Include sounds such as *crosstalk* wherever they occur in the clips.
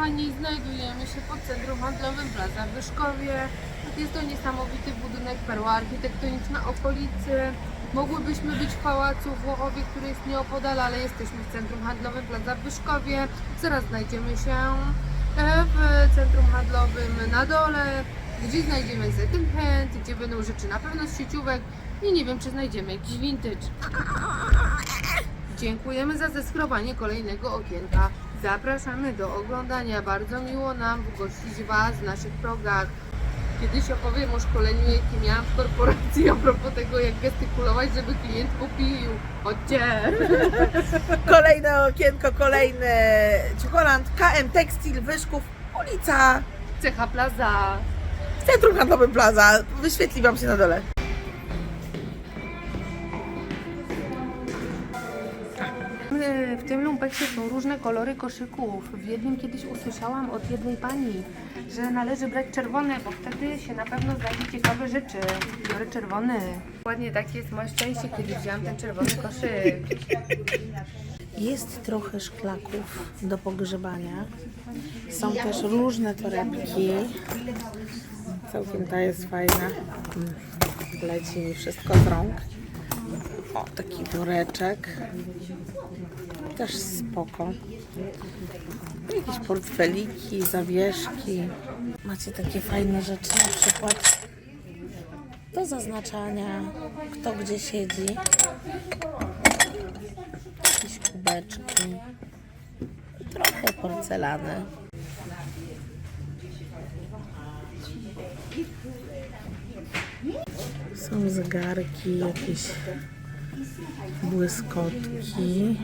kochani, znajdujemy się pod Centrum Handlowym Plaza w Wyszkowie. Jest to niesamowity budynek, perła architektoniczna okolicy. Mogłybyśmy być w Pałacu Włochowie, który jest nieopodal, ale jesteśmy w Centrum Handlowym Plaza w Wyszkowie. Zaraz znajdziemy się e, w Centrum Handlowym na dole, gdzie znajdziemy second hand, gdzie będą rzeczy na pewno z sieciówek i nie wiem, czy znajdziemy jakiś vintage. Dziękujemy za zeskrowanie kolejnego okienka. Zapraszamy do oglądania. Bardzo miło nam gościć Was w naszych progach. Kiedyś opowiem o szkoleniu, jakie miałam w korporacji a propos tego, jak gestykulować, żeby klient kupił. Chodźcie! *laughs* Kolejne okienko, kolejny Ciucholand, KM Tekstil, Wyszków, ulica, Cecha Plaza. w Centrum Handlowym Plaza. Wyświetli Wam się na dole. W tym lumpeksie są różne kolory koszyków. W jednym kiedyś usłyszałam od jednej pani, że należy brać czerwone, bo wtedy się na pewno znajdzie ciekawe rzeczy. Biorę czerwony. Ładnie takie jest moje szczęście, kiedy wziąłam ten czerwony koszyk. Jest trochę szklaków do pogrzebania. Są też różne torebki. Całkiem ta jest fajna. Leci mi wszystko z rąk. O, taki woreczek. Też spoko. Jakieś portfeliki, zawieszki. Macie takie fajne rzeczy, na przykład do zaznaczania, kto gdzie siedzi jakieś kubeczki, trochę porcelany. Są zegarki, jakieś błyskotki.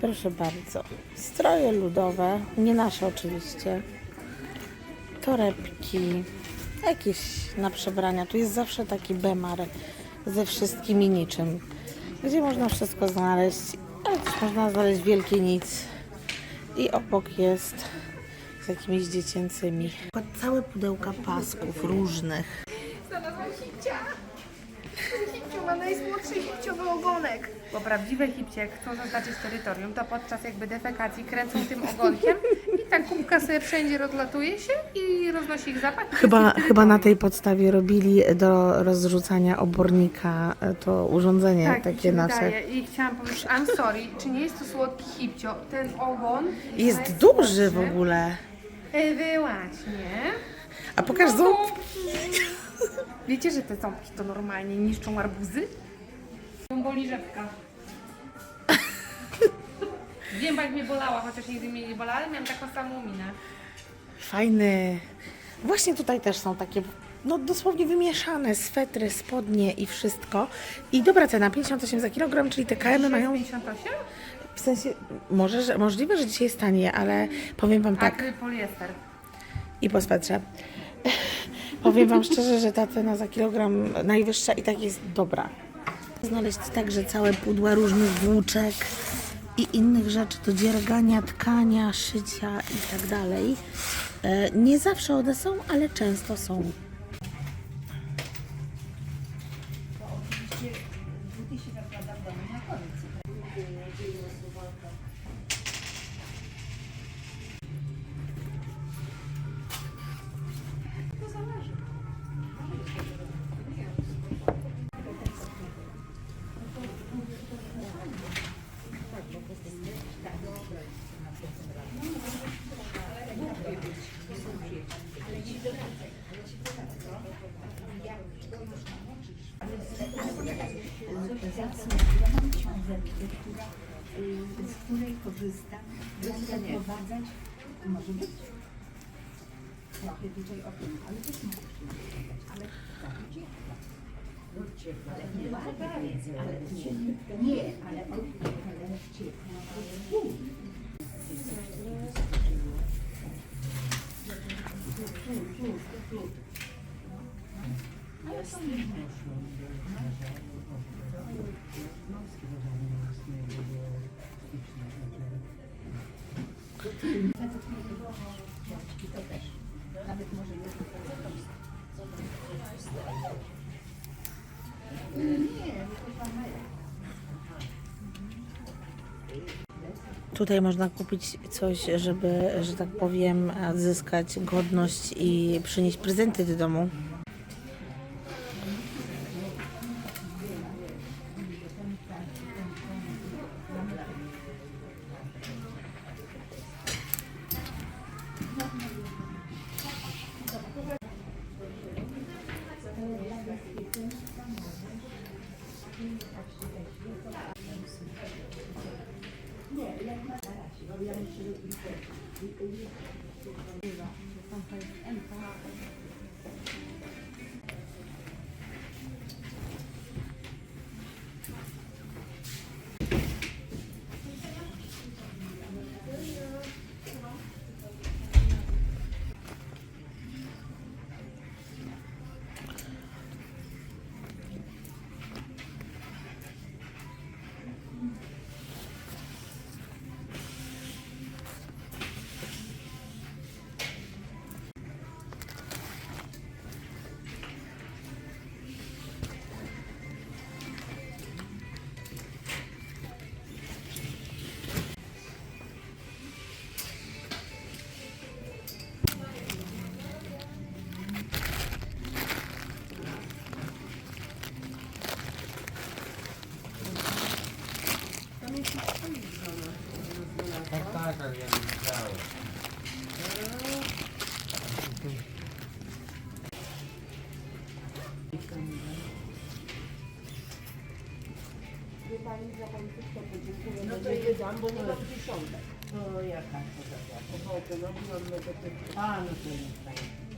Proszę bardzo, stroje ludowe, nie nasze oczywiście torebki, jakieś na przebrania. Tu jest zawsze taki bemar ze wszystkim niczym, gdzie można wszystko znaleźć, ale też można znaleźć wielkie nic. I obok jest z jakimiś dziecięcymi. Całe pudełka pasków różnych. Znalazłam hipcia. Hipciu ma najsmutszy hipciowy ogonek. Bo prawdziwe hipcie, jak chcą zaznaczyć terytorium, to podczas jakby defekacji kręcą tym ogonkiem i ta kubka sobie wszędzie rozlatuje się i roznosi ich zapach. Chyba, chyba na tej podstawie robili do rozrzucania obornika e, to urządzenie tak, mi takie się nasze. wydaje. I chciałam powiedzieć, I'm sorry, czy nie jest to słodki hipcio? Ten ogon Jest duży w ogóle. E, Wyłaśnie. A pokaż ząb. *laughs* Wiecie, że te ząbki to normalnie niszczą arbuzy? Boli rzepka. Wiem, jak mnie bolała, chociaż nigdy mnie nie bolała, ale miałam taką samą minę. Fajny. Właśnie tutaj też są takie, no dosłownie wymieszane swetry, spodnie i wszystko. I dobra cena, 58 za kilogram, czyli te KM mają, 58? W sensie, może, że, możliwe, że dzisiaj jest tanie, ale powiem Wam tak, Akry poliester. i po swetrze. *laughs* powiem Wam szczerze, że ta cena za kilogram najwyższa i tak jest dobra. Znaleźć także całe pudła różnych włóczek i innych rzeczy do dziergania, tkania, szycia i tak dalej. E, Nie zawsze one są, ale często są. людини, який у нас собака. Я która, y, z której korzystam, żeby zaprowadzać, może być trochę tutaj o tym, ale też mogę ale tak. Ale nie ładnie, ale ciepła. Nie, ale od ale ale. Ale są tutaj można kupić coś, żeby, że tak powiem, zyskać godność i przynieść prezenty do domu. 私が見上げてるって言っていい?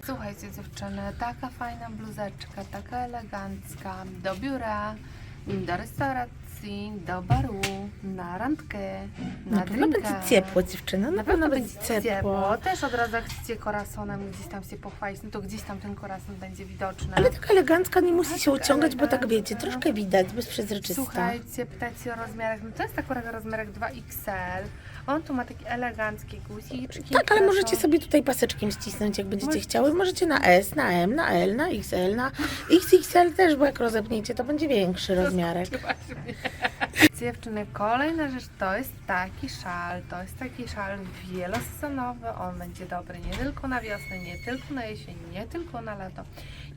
Słuchajcie dziewczyny, taka fajna bluzeczka, taka elegancka, do biura, do restauracji, do baru, na randkę, na Na pewno drinka. będzie ciepło, dziewczyna. Na, Na pewno będzie ciepło. ciepło. Też od razu chcecie korasonem gdzieś tam się pochwalić, no to gdzieś tam ten korason będzie widoczny. Ale taka elegancka nie musi się Tak, uciągać, bo tak wiecie, troszkę widać, bez przezroczysta. Słuchajcie, pytacie o rozmiarach. No to jest akurat rozmiarek 2XL. On tu ma takie eleganckie guziczki. Tak, ale możecie sobie tutaj paseczkiem ścisnąć, jak będziecie Możecie. chciały. Możecie na S, na M, na L, na XL, na XXL też, bo jak rozepniecie, to będzie większy rozmiarek. Dziewczyny, kolejna rzecz to jest taki szal. To jest taki szal wielosezonowy. On będzie dobry nie tylko na wiosnę, nie tylko na jesień, nie tylko na lato,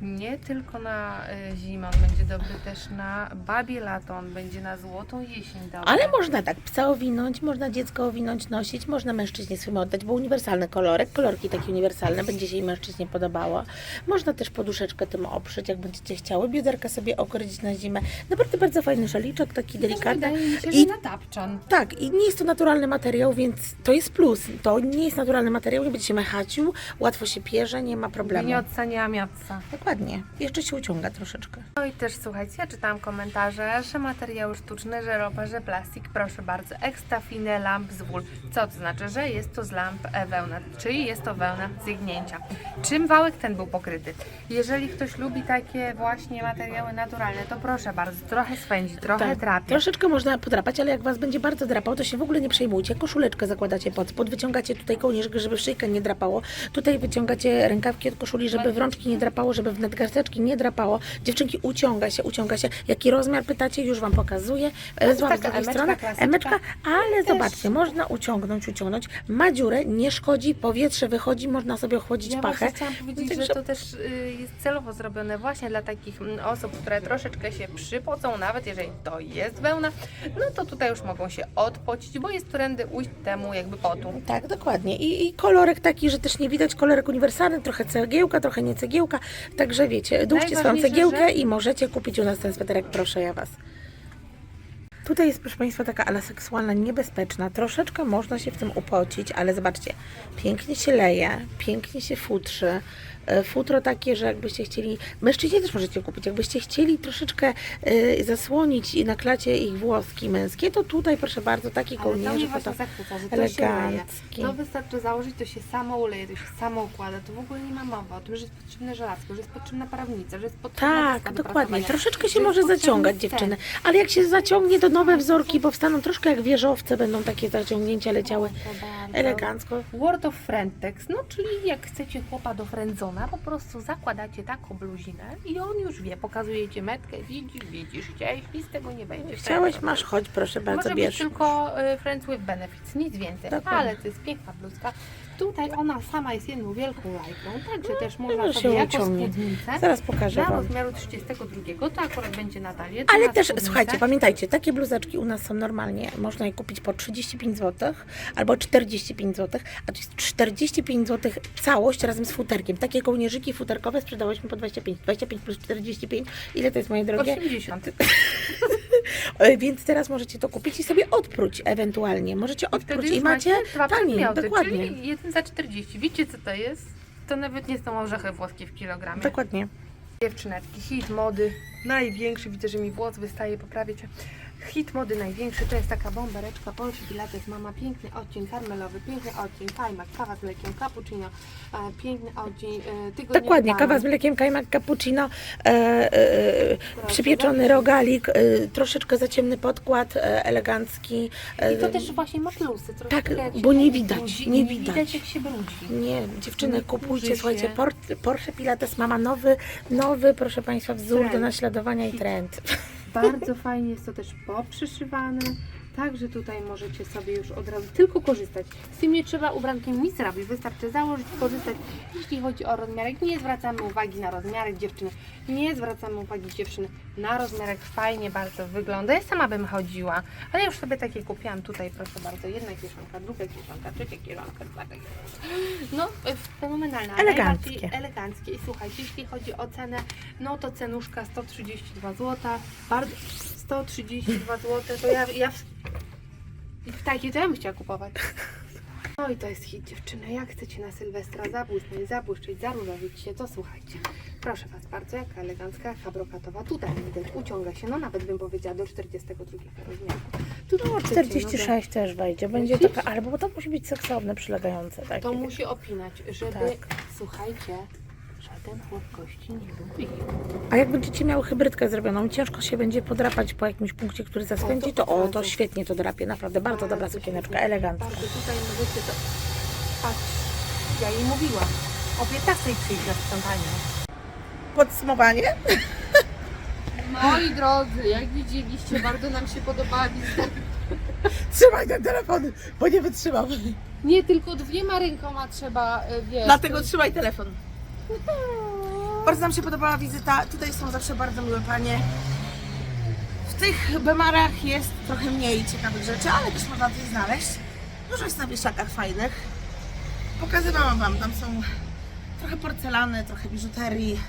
nie tylko na y, zimę. On będzie dobry też na babie lato. On będzie na złotą jesień dobry. Ale można tak psa owinąć, można dziecko owinąć, nosić, można mężczyźnie swym oddać, bo uniwersalny kolorek, kolorki takie uniwersalne, będzie się i mężczyźnie podobało. Można też poduszeczkę tym oprzeć, jak będziecie chciały, bioderka sobie okryć na zimę. Naprawdę bardzo fajny szaliczek, taki delikatny. Się, I- na tapczan. Tak, i nie jest to naturalny materiał, więc to jest plus. To nie jest naturalny materiał, nie będzie się mechacił, łatwo się pierze, nie ma problemu. Nie ocenia miotca. Dokładnie. Jeszcze się uciąga troszeczkę. No i też słuchajcie, ja czytałam komentarze, że materiały sztuczne, że ropa, że plastik, proszę bardzo, ekstra fine lamp z wól. Co to znaczy, że jest to z lamp e, wełna, czyli jest to wełna z jgnięcia. Czym wałek ten był pokryty? Jeżeli ktoś lubi takie właśnie materiały naturalne, to proszę bardzo, trochę swędzi, trochę Tak. Troszeczkę można podrapać, ale jak Was będzie bardzo drapał, to się w ogóle nie przejmujcie. Koszuleczkę zakładacie pod spód, wyciągacie tutaj kołnierzyk, żeby w szyjkę nie drapało. Tutaj wyciągacie rękawki od koszuli, żeby w rączki nie drapało, żeby w nadgarsteczki nie drapało. Dziewczynki, uciąga się, uciąga się. Jaki rozmiar pytacie? Już Wam pokazuję. No Złap z drugiej emeczka strony. Emeczka, ale Też. zobaczcie, można uciągnąć, uciągnąć. Ma dziurę, nie szkodzi, powietrze wychodzi, można sobie ochłodzić Ja pachę. chciałam powiedzieć, Także- że to też y, jest celowo zrobione właśnie dla takich mm, osób, które troszeczkę się przypocą, nawet jeżeli to jest wełna, no to tutaj już mogą się odpocić, bo jest trendy ujść temu jakby potu. Tak, dokładnie. I, I kolorek taki, że też nie widać, kolorek uniwersalny, trochę cegiełka, trochę nie cegiełka. Także wiecie, dłużcie swoją cegiełkę że- i możecie kupić u nas ten sweterek, proszę ja Was. Tutaj jest, proszę Państwa, taka ala seksualna, niebezpieczna. Troszeczkę można się w tym upocić, ale zobaczcie, pięknie się leje, pięknie się futrzy. E, Futro takie, że jakbyście chcieli, mężczyźni też możecie kupić, jakbyście chcieli troszeczkę e, zasłonić na klacie ich włoski męskie, to tutaj proszę bardzo, taki Ale to to że elegancki. To wystarczy założyć, to się samo uleje, to się samo układa. To w ogóle nie ma mowy o tym, że jest potrzebne żelazko, że jest potrzebna parownica, że jest potrzebna Tak, do dokładnie. Troszeczkę się może zaciągać dziewczyny, ale jak się zaciągnie, to nowe wzorki powstaną troszkę jak wieżowce, będą takie zaciągnięcia leciały elegancko. Word of Frientex, no czyli jak chcecie chłopa do friendzonu żona, po prostu zakładacie taką bluzinę i on już wie, pokazujecie metkę, widzisz, widzisz, chciałeś, nic z tego nie będzie. Chciałeś, masz, chodź, proszę bardzo, Może bierz. być tylko y, Friends with Benefits, nic więcej, Dokładnie. ale to jest piękna bluzka. Tutaj ona sama jest jedną wielką lajką, także też można no sobie się jako uciągnie. spódnicę Zaraz pokażę dla Wam. rozmiaru 32, to akurat będzie na talię. Ale też, słuchajcie, pamiętajcie, takie bluzeczki u nas są normalnie, można je kupić po 35 zł albo 45 zł, a to jest 45 zł całość razem z futerkiem. Takie kołnierzyki futerkowe sprzedałyśmy po 25. 25 plus 45, ile to jest moje drogie? 80. *laughs* E, Więc teraz możecie to kupić i sobie odpróć ewentualnie. Możecie odpróć i macie dwa taniej, przedmioty, dokładnie. czyli jeden za 40. Wiecie co to jest? To nawet nie są orzechy włoskie w kilogramie. Dokładnie. Dziewczyneczki, hit mody największy, widzę, że mi włos wystaje, poprawię cię. Hit mody największy to jest taka bombereczka Porsche Pilates Mama, piękny odcień karmelowy, piękny odcień kajmak, kawa z mlekiem, cappuccino, e, piękny odcień e, tygodniowy Dokładnie, kawa z mlekiem, kajmak, cappuccino, e, e, przypieczony rogalik, e, troszeczkę za ciemny podkład, e, elegancki. E, I to też właśnie ma plusy. troszkę Tak, jak się bo nie brudzi, widać, nie widać. jak się brudzi. Nie, dziewczyny, Nie kupujcie, kurzy słuchajcie, się. Por- Porsche Pilates mama nowy, nowy, proszę Państwa, wzór do Trend. naśladowania i trend. *laughs* Bardzo fajnie jest to też poprzyszywane. Także tutaj możecie sobie już od razu tylko korzystać. Z tym nie trzeba ubrankiem nic robić. Wystarczy założyć, korzystać. Jeśli chodzi o rozmiarek, nie zwracamy uwagi na rozmiarek dziewczyny. Nie zwracamy uwagi dziewczyny na rozmiarek. Fajnie bardzo wygląda. Ja sama bym chodziła, ale już sobie takie kupiłam. Tutaj proszę bardzo, jedna kieszonka, druga kieszonka, trzecia kieszonka, czwarta kieszonka. No, e, fenomenalne. ale Eleganckie. Eleganckie. I słuchajcie, jeśli chodzi o cenę, no to cenuszka 132 zł. Bardzo 132 zł, to ja, ja w, w takiej to ja bym chciała kupować. No i to jest hit dziewczyny. Jak chcecie na Sylwestra zabłysnąć, zabłyszczeć, zaróżowić się, to słuchajcie. Proszę Was bardzo, jaka elegancka, jaka brokatowa. Tutaj widać, uciąga się, no nawet bym powiedziała do 42 rozmiaru. Tu no to- 46 też wejdzie, będzie taka, albo to musi być seksowne, przylegające. Takie. To musi opinać, żeby, Tak. słuchajcie, żaden chłop kości nie lubi. A jak będziecie miały hybrydkę zrobioną, ciężko się będzie podrapać po jakimś punkcie, który zaskręci, to o, to świetnie to drapie, naprawdę bardzo dobra sukieneczka, elegancka. Bardzo tutaj możecie to... Patrz, ja jej mówiłam. O 15 przyjść na sprzątanie. Podsumowanie? Moi drodzy, jak widzieliście, bardzo nam się podobała wizyta. Trzymaj ten telefon, bo nie wytrzymam. Nie tylko dwiema rękoma trzeba, e, wiesz... Dlatego trzymaj telefon. Bardzo nam się podobała wizyta. Tutaj są zawsze bardzo miłe panie. W tych bemarach jest trochę mniej ciekawych rzeczy, ale też można coś znaleźć. Dużo jest na wieszakach fajnych. Pokazywałam Wam, tam są trochę porcelany, trochę biżuterii.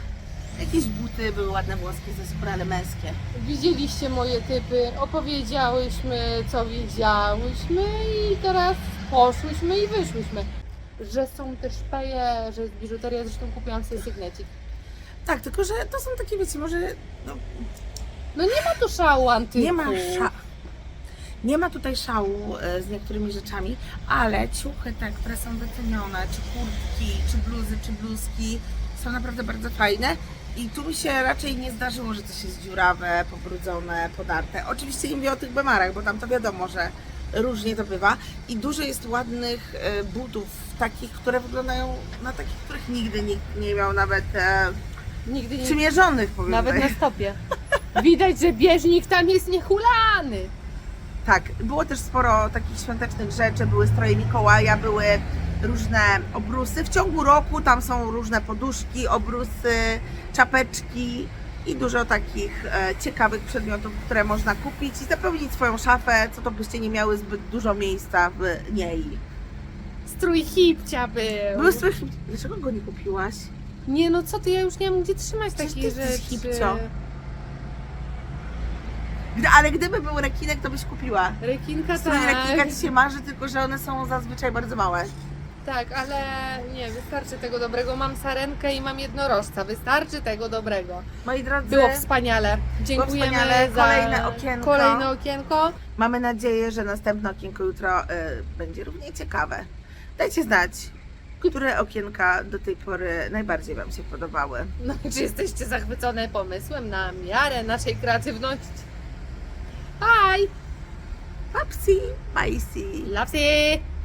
Jakieś buty, były ładne włoskie ze skóry, ale męskie. Widzieliście moje typy, opowiedziałyśmy, co wiedziałyśmy i teraz poszłyśmy i wyszłyśmy. Że są też peje, że jest biżuteria, zresztą kupiłam sobie sygnecik. Tak, tylko że to są takie, wiecie, może no, No nie ma tu szału antyku. Nie ma sza... Nie ma tutaj szału e, z niektórymi rzeczami, ale ciuchy te, które są wycenione, czy kurtki, czy bluzy, czy bluzki są naprawdę bardzo fajne. I tu mi się raczej nie zdarzyło, że coś jest dziurawe, pobrudzone, podarte. Oczywiście nie mówię o tych bemarach, bo tam to wiadomo, że różnie to bywa. I dużo jest ładnych e, butów, takich, które wyglądają na takich, których nigdy nikt nie miał nawet e, Nigdy nie przymierzonych, powiem Nawet tak. na stopie. Widać, że bieżnik tam jest niehulany. Tak, było też sporo takich świątecznych rzeczy, były stroje Mikołaja, były różne obrusy. W ciągu roku tam są różne poduszki, obrusy, czapeczki i dużo takich e, ciekawych przedmiotów, które można kupić i zapełnić swoją szafę, co to byście nie miały zbyt dużo miejsca w niej. Strój hipcia był. Były strój... Dlaczego go nie kupiłaś? Nie no co ty, ja już nie mam gdzie trzymać Przecież takiej ty rzeczy. hipcio. Ale gdyby był rekinek, to byś kupiła. Rekinka Strój rekinka tak. ci się marzy, tylko że one są zazwyczaj bardzo małe. Tak, ale nie, wystarczy tego dobrego. Mam sarenkę i mam jednorożca. Wystarczy tego dobrego. Moi drodzy, Było wspaniale. Dziękujemy wspaniale. za Kolejne okienko. kolejne okienko. mamy nadzieję, że następne okienko jutro y, będzie równie ciekawe. Dajcie znać, które okienka do tej pory najbardziej Wam się podobały. No, czy jesteście zachwycone pomysłem na miarę naszej kreatywności? Bye! Papsi. Love you!